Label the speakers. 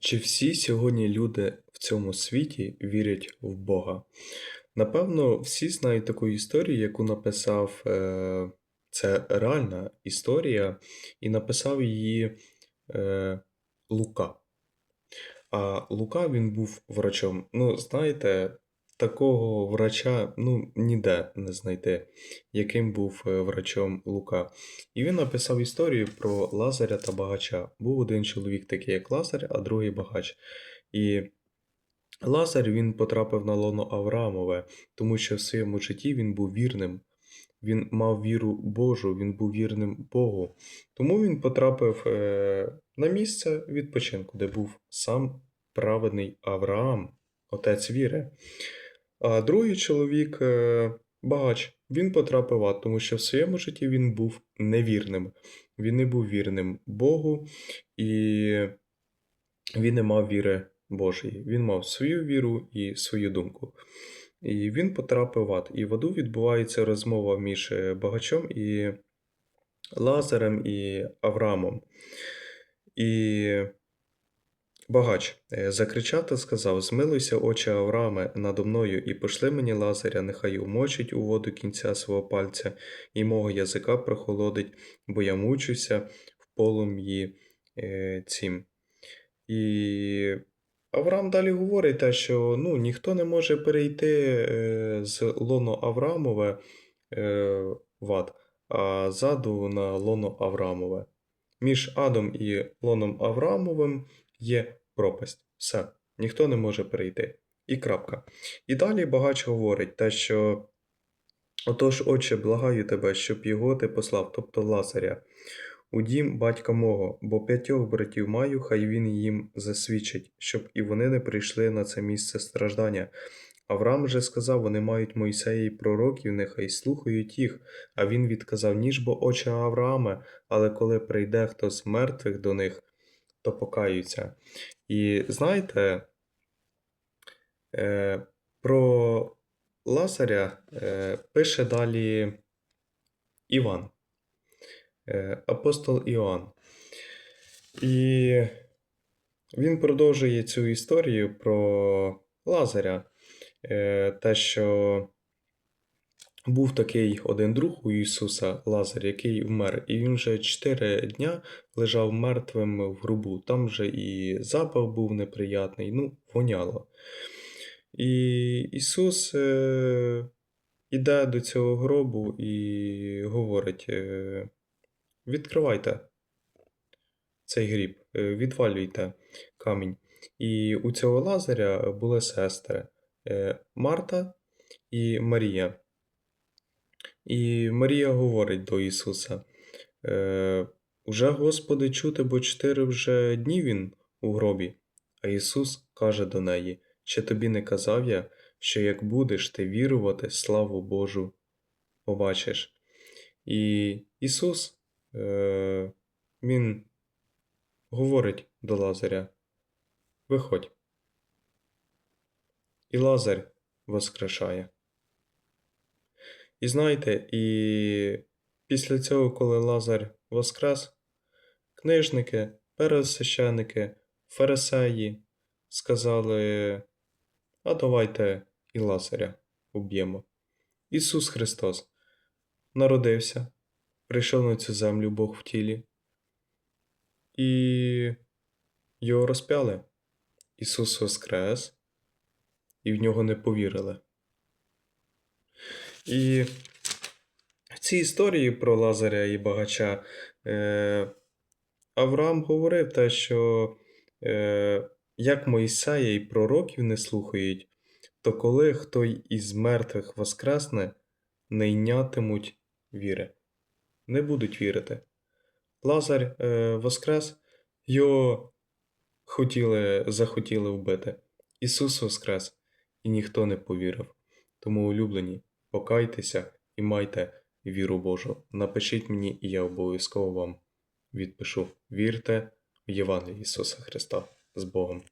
Speaker 1: Чи всі сьогодні люди в цьому світі вірять в Бога? Напевно, всі знають таку історію, яку написав, е, це реальна історія, і написав її е, Лука. А Лука він був врачом. Ну, знаєте, такого врача ну, ніде не знайти, яким був е, врачом Лука. І він написав історію про Лазаря та багача. Був один чоловік, такий як Лазар, а другий багач. І Лазар він потрапив на лоно Авраамове, тому що в своєму житті він був вірним. Він мав віру Божу, він був вірним Богу. Тому він потрапив е, на місце відпочинку, де був сам праведний Авраам, отець віри. А другий чоловік, е, багач, він потрапив ад, тому що в своєму житті він був невірним. Він не був вірним Богу, і він не мав віри Божої. Він мав свою віру і свою думку. І він потрапив в ад. І в аду відбувається розмова між е, багачом і Лазарем і Авраамом. І багач е, закричав та сказав: Змилуйся, очі Аврааме, надо мною, і пошли мені Лазаря, нехай умочить у воду кінця свого пальця, і мого язика прохолодить, бо я мучуся в полум'ї е, цім. І Авраам далі говорить те, що ну, ніхто не може перейти е, з лоно Авраамове е, в а ззаду на лоно Авраамове. Між адом і лоном Авраамовим є пропасть. Все, ніхто не може перейти. І крапка. І далі багач говорить те, що отож, отче, благаю тебе, щоб його ти послав, тобто Лазаря, у дім батька мого, бо п'ятьох братів маю, хай він їм засвідчить, щоб і вони не прийшли на це місце страждання. Авраам же сказав, вони мають Мойсея і пророків, нехай слухають їх. А він відказав, ніж бо очі Аврааме, але коли прийде хто з мертвих до них, то покаються. І знаєте, е, про Лазаря е, пише далі Іван, е, апостол Іоанн. І він продовжує цю історію про Лазаря, те, що був такий один друг у Ісуса Лазар, який вмер, і він вже чотири дня лежав мертвим в грубу. Там вже і запах був неприятний, ну, воняло. І Ісус е, іде до цього гробу і говорить: е, відкривайте цей гріб, е, відвалюйте камінь. І у цього Лазаря були сестри е, Марта і Марія. І Марія говорить до Ісуса: е, Уже, Господи, чути, бо чотири вже дні він у гробі. А Ісус каже до неї: Чи тобі не казав я, що як будеш ти вірувати, славу Божу побачиш? І Ісус, е, Він говорить до Лазаря: Виходь. І Лазар воскрешає. І знаєте, і після цього, коли Лазар воскрес, книжники, пересвященники, фарисеї сказали: А давайте і Лазаря уб'ємо. Ісус Христос народився, прийшов на цю землю Бог в тілі, і його розп'яли. Ісус Воскрес, і в нього не повірили. І в цій історії про Лазаря і багача е, Авраам говорив те, що е, як Мойсея і пророків не слухають, то коли хто із мертвих воскресне, не йнятимуть віри, не будуть вірити. Лазар е, воскрес, його хотіли, захотіли вбити. Ісус воскрес, і ніхто не повірив. Тому улюблені. Покайтеся і майте віру Божу. Напишіть мені, і я обов'язково вам відпишу. Вірте в Євангелії Ісуса Христа з Богом.